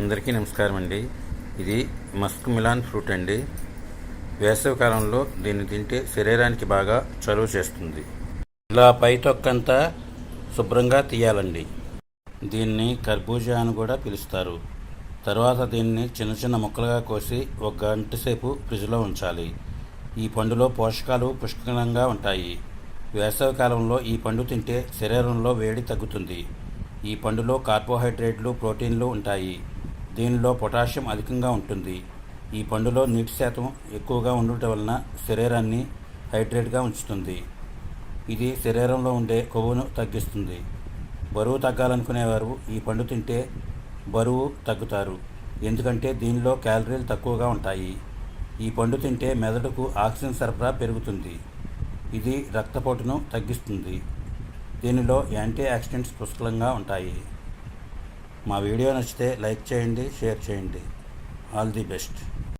అందరికీ నమస్కారం అండి. ఇది మస్క్ మిలాన్ ఫ్రూట్ అండి. వేసవికాలంలో దీన్ని తింటే శరీరానికి బాగా చలువ చేస్తుంది. ఇలా పై తొక్కంతా శుభ్రంగా తీయాలండి. దీన్ని కర్బూజా అని కూడా పిలుస్తారు. తర్వాత దీన్ని చిన్న చిన్న ముక్కలుగా కోసి ఒక గంట సేపు ఫ్రిడ్జ్లో ఉంచాలి. ఈ పండులో పోషకాలు పుష్కలంగా ఉంటాయి. వేసవికాలంలో ఈ పండు తింటే శరీరంలో వేడి తగ్గుతుంది. ఈ పండులో కార్బోహైడ్రేట్లు ప్రోటీన్లు ఉంటాయి. దీనిలో పొటాషియం అధికంగా ఉంటుంది. ఈ పండులో నీటి శాతం ఎక్కువగా ఉండటం వలన శరీరాన్ని హైడ్రేట్గా ఉంచుతుంది. ఇది శరీరంలో ఉండే కొవ్వును తగ్గిస్తుంది. బరువు తగ్గాలనుకునేవారు ఈ పండు తింటే బరువు తగ్గుతారు. ఎందుకంటే దీనిలో క్యాలరీలు తక్కువగా ఉంటాయి. ఈ పండు తింటే మెదడుకు ఆక్సిజన్ సరఫరా పెరుగుతుంది. ఇది రక్తపోటును తగ్గిస్తుంది. దీనిలో యాంటీ ఆక్సిడెంట్స్ పుష్కలంగా ఉంటాయి. మా వీడియో నచ్చితే లైక్ చేయండి షేర్ చేయండి. All the best.